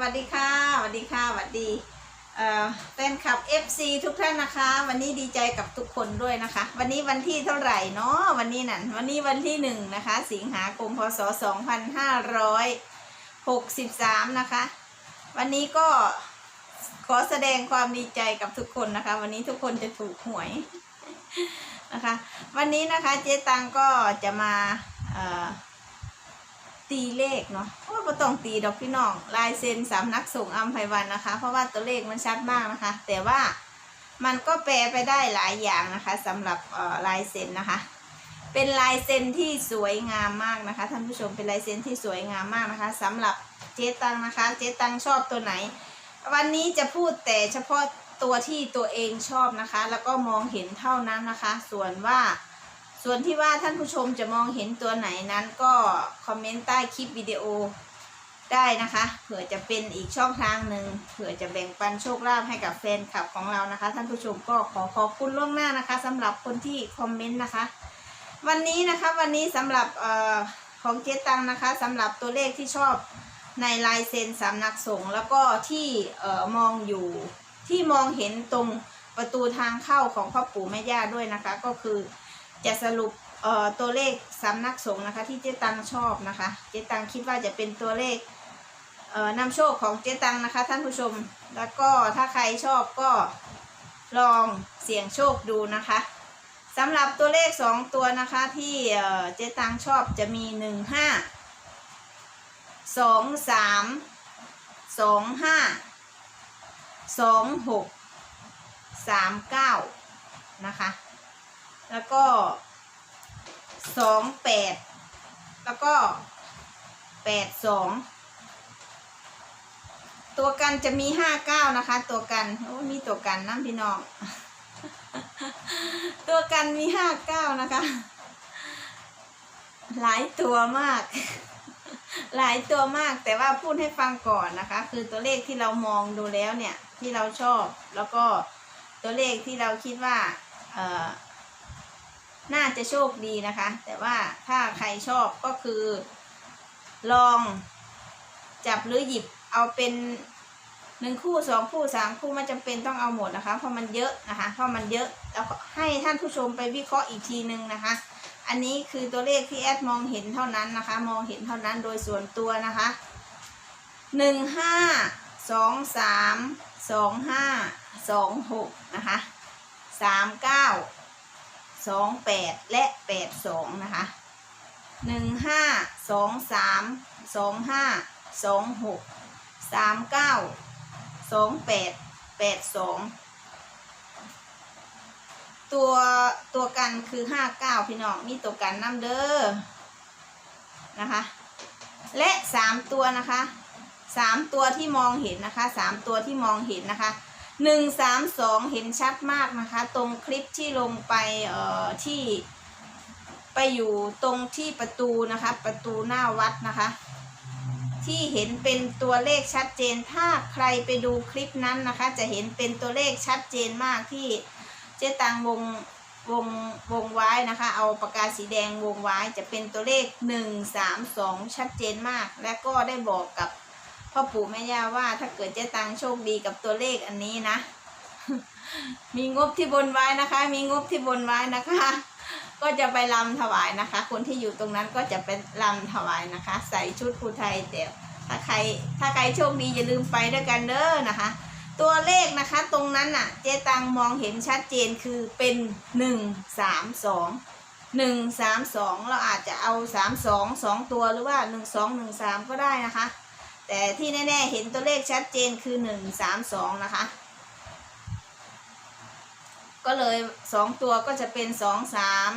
วัสดีค่ะสวัสดีค่ะสวัสดีเอ่อแฟนคลับ FC ทุกท่านนะคะ วันนี้ดีใจกับทุกคนด้วยนะคะ วันนี้วันที่เท่าไหร่เนาะวันนี้นั่นวันนี้วันที่หนึ่งนะคะ สิงหาคมพศ 2563 นะคะ วันนี้ก็ขอแสดงความดีใจกับทุกคนนะคะ วันนี้ทุกคนจะถูกหวยนะคะ วันนี้นะคะเจ๊ตังก็จะมาเอ่อ ตีเลขเนาะเพราะว่าต้องตีดอกพี่น้องลายเซ็นสามนักส่งอัมไพวันนะคะ เพราะว่าตัวเลขมันชัดมากนะคะ แต่ว่ามันก็แปลไปได้หลายอย่างนะคะสำหรับลายเซ็นนะคะ เป็นลายเซ็นที่สวยงามมากนะคะท่านผู้ชมเป็นลายเซ็นที่สวยงามมากนะคะสำหรับเจ๊ตังนะคะ เจ๊ตังชอบตัวไหน วันนี้จะพูดแต่เฉพาะตัวที่ตัวเองชอบนะคะ แล้วก็มองเห็นเท่านั้นนะคะ ส่วนว่า ส่วนที่ว่าท่านผู้ชมจะมองเห็นตัวไหนนั้นก็คอมเมนต์ใต้คลิปวิดีโอได้นะคะ เผื่อจะเป็นอีกช่องทางหนึ่งเผื่อจะแบ่งปันโชคลาภให้กับแฟนคลับของเรานะคะ ท่านผู้ชมก็ขอขอบคุณล่วงหน้านะคะสำหรับคนที่คอมเมนต์นะคะ วันนี้นะคะวันนี้สำหรับออของเจ๊ตังนะคะสำหรับตัวเลขที่ชอบในลายเซ็นสำนักสงฆ์แล้วก็ที่เออมองอยู่ที่มองเห็นตรงประตูทางเข้าของพ่อปู่แม่ย่าด้วยนะคะ ก็คือ จะสรุปเอ่อตัวเลขสำนักสงฆ์นะคะ ที่เจ๊ตังชอบนะคะ เจ๊ตังคิดว่าจะเป็นตัวเลขเอ่อนำโชคของเจ๊ตังนะคะ ท่านผู้ชมแล้วก็ถ้าใครชอบก็ลองเสี่ยงโชคดูนะคะสำหรับตัวเลขสองตัวนะคะที่เอ่อเจ๊ตังชอบจะมีหนึ่งห้าสองสามสองห้าสองหกสามเก้านะคะ แล้วก็สองแปดแล้วก็แปดสองตัวกันจะมีห้าเก้านะคะ ตัวกันโอ้มีตัวกันน้ำพี่น้อง ตัวกันมีห้าเก้านะคะ หลายตัวมาก หลายตัวมากแต่ว่าพูดให้ฟังก่อนนะคะ คือตัวเลขที่เรามองดูแล้วเนี่ย ที่เราชอบ แล้วก็ตัวเลขที่เราคิดว่า เอ่อ น่าจะโชคดีนะคะ แต่ว่าถ้าใครชอบก็คือ ลองจับหรือหยิบเอาเป็นหนึ่งคู่สองคู่สามคู่ไม่จำเป็นต้องเอาหมดนะคะ เพราะมันเยอะนะคะ เพราะมันเยอะแล้วให้ท่านผู้ชมไปวิเคราะห์อีกทีนึงนะคะ อันนี้คือตัวเลขที่แอดมองเห็นเท่านั้นนะคะ มองเห็นเท่านั้นโดยส่วนตัวนะคะหนึ่งห้าสองสามสองห้าสองหกนะคะสามเก้า สองแปดและแปดสองนะคะหนึ่งห้าสองสามสองห้าสองหกสามเก้าสองแปดแปดสองตัวตัวกันคือห้าเก้าพี่น้องมีตัวกันน้ำเด้อนะคะ และสามตัวนะคะสามตัวที่มองเห็นนะคะสามตัวที่มองเห็นนะคะ หนึ่งสามสองเห็นชัดมากนะคะ ตรงคลิปที่ลงไปเอ่อที่ไปอยู่ตรงที่ประตูนะคะ ประตูหน้าวัดนะคะ ที่เห็นเป็นตัวเลขชัดเจนถ้าใครไปดูคลิปนั้นนะคะ จะเห็นเป็นตัวเลขชัดเจนมากที่เจ๊ตังวงวงวงไว้นะคะ เอาปากกาสีแดงวงไว้จะเป็นตัวเลขหนึ่งสามสองชัดเจนมาก และก็ได้บอกกับ พ่อปู่แม่ย่าว่า ถ้าเกิดเจ๊ตังโชคดีกับตัวเลขอันนี้นะ มีงบที่บนไว้นะคะ มีงบที่บนไว้นะคะ ก็จะไปลำถวายนะคะ คนที่อยู่ตรงนั้นก็จะเป็นลำถวายนะคะ ใส่ชุดภูไทยแต่ถ้าใครถ้าใครโชคดีอย่าลืมไปด้วยกันเด้อนะคะ ตัวเลขนะคะตรงนั้นน่ะ เจ๊ตังมองเห็นชัดเจนคือเป็นหนึ่งสามสองหนึ่งสามสองเราอาจจะเอาสามสองสองตัวหรือว่าหนึ่งสองหนึ่งสามก็ได้นะคะ แต่ที่แน่ ๆ เห็นตัวเลขชัดเจนคือหนึ่งสามสองนะคะ ก็เลยสองตัวก็จะเป็นสองสาม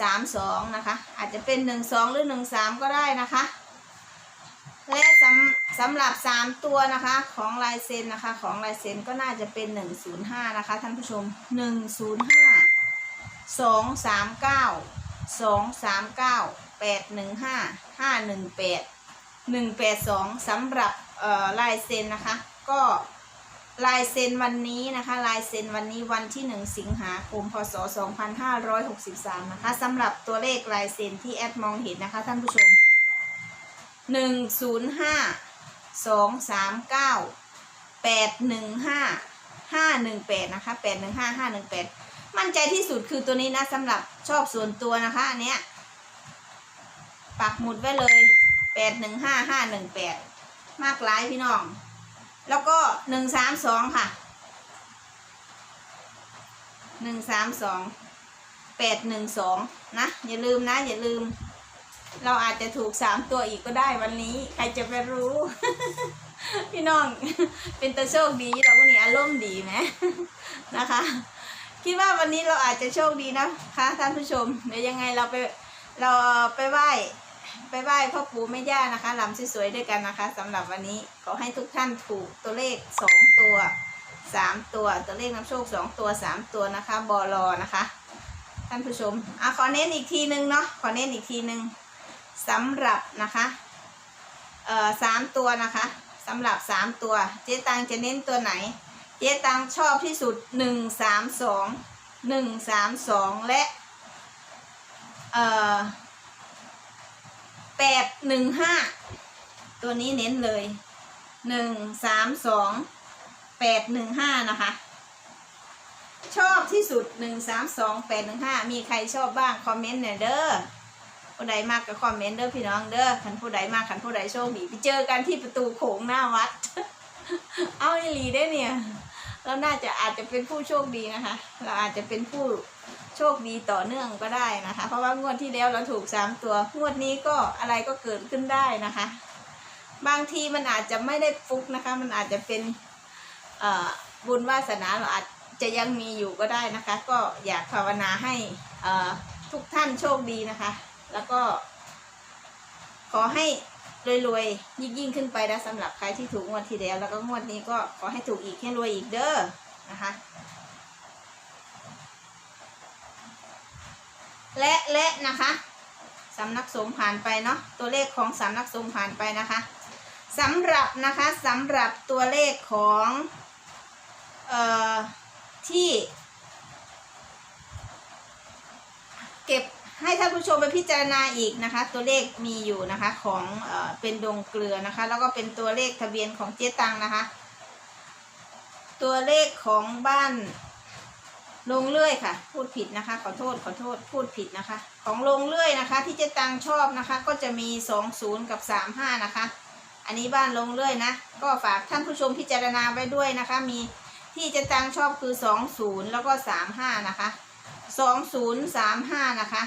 สามสองนะคะ อาจจะเป็นหนึ่งสองหรือหนึ่งสามก็ได้นะคะ และสำสำหรับสามตัวนะคะของลายเซ็นนะคะ ของลายเซ็นก็น่าจะเป็นหนึ่งศูนย์ห้านะคะท่านผู้ชมหนึ่งศูนย์ห้าสองสามเก้าสองสามเก้าแปดหนึ่งห้าห้าหนึ่งแปด หนึ่งแปดสองสำหรับลายเซ็นนะคะ ก็ลายเซ็นวันนี้นะคะ ลายเซ็นวันนี้วันที่หนึ่งสิงหาคมพศสองพันห้าร้อยหกสิบสามนะคะสำหรับตัวเลขลายเซ็นที่แอดมองเห็นนะคะท่านผู้ชมหนึ่งศูนย์ห้าสองสามเก้าแปดหนึ่งห้าห้าหนึ่งแปดนะคะแปดหนึ่งห้าห้าหนึ่งแปดมั่นใจที่สุดคือตัวนี้นะสำหรับชอบส่วนตัวนะคะอันเนี้ยปักหมุดไว้เลย แปดหนึ่งห้าห้าหนึ่งแปดมากหลายพี่น้อง แล้วก็หนึ่งสามสองค่ะหนึ่งสามสองแปดหนึ่งสองนะอย่าลืมนะอย่าลืม เราอาจจะถูกสามตัวอีกก็ได้วันนี้ใครจะไปรู้ พี่น้องเป็นตาโชคดีเราวันนี้อารมณ์ดีไหมนะคะ คิดว่าวันนี้เราอาจจะโชคดีนะคะท่านผู้ชมเดี๋ยวยังไงเราไปเราไปไหว้ ไปไหว้พ่อปู่แม่ย่านะคะลำสวยๆด้วยกันนะคะสำหรับวันนี้ขอให้ทุกท่านถูกตัวเลขสองตัวสามตัวตัวเลขนำโชคสองตัวสามตัวนะคะบอลอนะคะ ท่านผู้ชมอะขอเน้นอีกทีนึงเนาะขอเน้นอีกทีนึงสำหรับนะคะเอ่อสามตัวนะคะสำหรับสามตัว เจ๊ตังจะเน้นตัวไหน เจ๊ตังชอบที่สุดหนึ่งสามสองหนึ่งสามสองและเอ่อ แปดหนึ่งห้าตัวนี้เน้นเลยหนึ่งสามสองแปดหนึ่งห้านะคะ ชอบที่สุดหนึ่งสามสองแปดหนึ่งห้ามีใครชอบบ้าง คอมเมนต์หน่อยเด้อผู้ใดมากก็คอมเมนต์เด้อพี่น้องเด้อขันผู้ใดมากขันผู้ใดโชคดีไปเจอกันที่ประตูโขงหน้าวัด เอาอีหลีได้เนี่ย เราน่าจะอาจจะเป็นผู้โชคดีนะคะ เราอาจจะเป็นผู้ โชคดีต่อเนื่องก็ได้นะคะ เพราะว่างวดที่แล้วเราถูกสามตัว งวดนี้ก็อะไรก็เกิดขึ้นได้นะคะ บางทีมันอาจจะไม่ได้ฟุกนะคะ มันอาจจะเป็นบุญวาสนาเราอาจจะยังมีอยู่ก็ได้นะคะ ก็อยากภาวนาให้ทุกท่านโชคดีนะคะ แล้วก็ขอให้รวยๆยิ่งยิ่งขึ้นไปนะสำหรับใครที่ถูกงวดที่แล้ว แล้วก็งวดนี้ก็ขอให้ถูกอีกให้รวยอีกเด้อนะคะ และและนะคะสำนักสงฆ์ผ่านไปเนาะตัวเลขของสำนักสงฆ์ผ่านไปนะคะสำหรับนะคะสำหรับตัวเลขของเอ่อที่ เก็บให้ท่านผู้ชมไปพิจารณาอีกนะคะ ตัวเลขมีอยู่นะคะของเอ่อเป็นดงเกลือนะคะ แล้วก็เป็นตัวเลขทะเบียนของเจ๊ตังนะคะ ตัวเลขของบ้าน ลงเลื่อยค่ะ พูดผิดนะคะ ขอโทษขอโทษพูดผิดนะคะ ของลงเลื่อยนะคะ ที่เจ๊ตังชอบนะคะ ก็จะมีสองศูนย์กับสามห้านะคะ อันนี้บ้านลงเลื่อยนะ ก็ฝากท่านผู้ชมพิจารณาไว้ด้วยนะคะ มีที่เจ๊ตังชอบคือสองศูนย์แล้วก็สามห้านะคะสองศูนย์สามห้านะคะ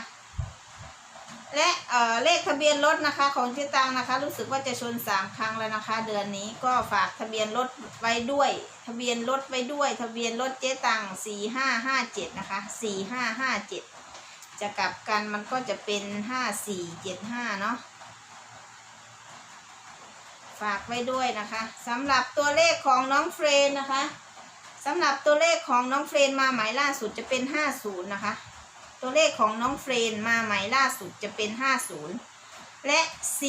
และเอ่อเลขทะเบียนรถนะคะ ของเจ๊ตังนะคะ รู้สึกว่าจะชนสามครั้งแล้วนะคะ เดือนนี้ก็ฝากทะเบียนรถไว้ด้วย ทะเบียนรถไว้ด้วย ทะเบียนรถเจ๊ตังสี่ห้าห้าเจ็ดนะคะสี่ห้าห้าเจ็ดจะกลับกันมันก็จะเป็นห้าสี่เจ็ดห้าเนาะฝากไว้ด้วยนะคะสำหรับตัวเลขของน้องเฟรนนะคะสำหรับตัวเลขของน้องเฟรนมาหมายล่าสุดจะเป็นห้าศูนย์นะคะ ตัวเลขของน้องเฟรนมาใหม่ล่าสุดจะเป็น 50 และ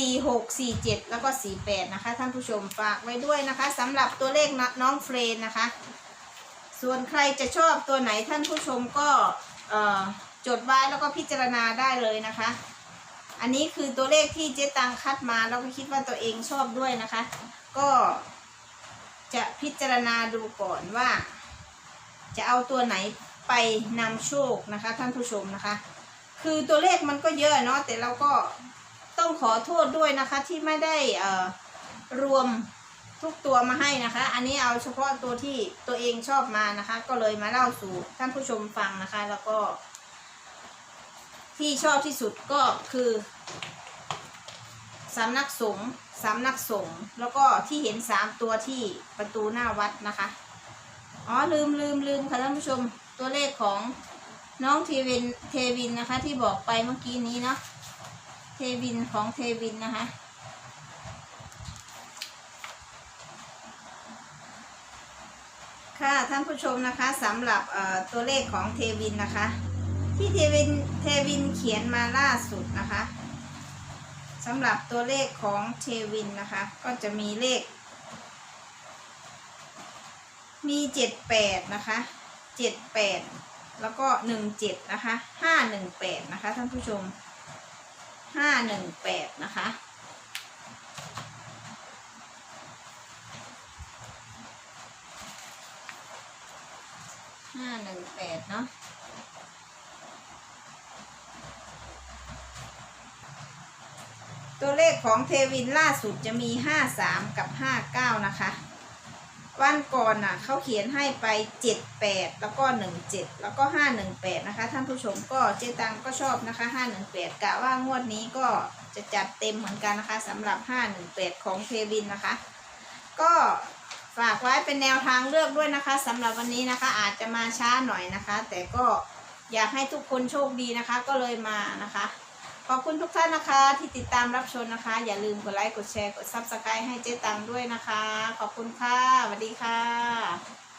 46 47 แล้วก็ 48 นะคะ ท่านผู้ชมฝากไว้ด้วยนะคะสำหรับตัวเลขน้องเฟรนนะคะ ส่วนใครจะชอบตัวไหนท่านผู้ชมก็จดไว้แล้วก็พิจารณาได้เลยนะคะ อันนี้คือตัวเลขที่เจ๊ตังคัดมาแล้วก็คิดว่าตัวเองชอบด้วยนะคะ ก็จะพิจารณาดูก่อนว่า จะเอาตัวไหน ไปนำโชคนะคะ ท่านผู้ชมนะคะ คือตัวเลขมันก็เยอะเนาะแต่เราก็ต้องขอโทษด้วยนะคะที่ไม่ได้เอ่อรวมทุกตัวมาให้นะคะ อันนี้เอาเฉพาะตัวที่ตัวเองชอบมานะคะ ก็เลยมาเล่าสู่ท่านผู้ชมฟังนะคะ แล้วก็ ที่ชอบที่สุดก็คือสำนักสงฆ์สำนักสงฆ์แล้วก็ที่เห็นสามตัวที่ประตูหน้าวัดนะคะ อ๋อลืมลืมลืมค่ะท่านผู้ชม ตัวเลขของน้องเทวินเทวินนะคะ ที่บอกไปเมื่อกี้นี้เนาะเทวินของเทวินนะคะ ค่ะท่านผู้ชมนะคะสำหรับเอ่อตัวเลขของเทวินนะคะ ที่เทวินเทวินเขียนมาล่าสุดนะคะสำหรับตัวเลขของเทวินนะคะ ก็จะมีเลข มีเจ็ดแปดนะคะ เจ็ดแปดแล้วก็หนึ่งเจ็ดนะคะห้าหนึ่งแปดนะคะท่านผู้ชมห้าหนึ่งแปดนะคะห้าหนึ่งแปดเนาะตัวเลขของเทวินล่าสุดจะมีห้าสามกับห้าเก้านะคะ วันก่อนน่ะเขาเขียนให้ไป 78 แล้วก็ 17 แล้วก็ 518 นะคะ ท่านผู้ชมก็เจตังก็ชอบนะคะ 518กะว่างวดนี้ก็จะจัดเต็มเหมือนกันนะคะสำหรับ 518 ของเทวินนะคะ ก็ฝากไว้เป็นแนวทางเลือกด้วยนะคะสำหรับวันนี้นะคะอาจจะมาช้าหน่อยนะคะ แต่ก็อยากให้ทุกคนโชคดีนะคะก็เลยมานะคะ ขอบคุณทุกท่านนะคะที่ติดตามรับชมนะคะ อย่าลืมกดไลค์กดแชร์กดซับสไครต์ให้เจ๊ตังด้วยนะคะ ขอบคุณค่ะสวัสดีค่ะ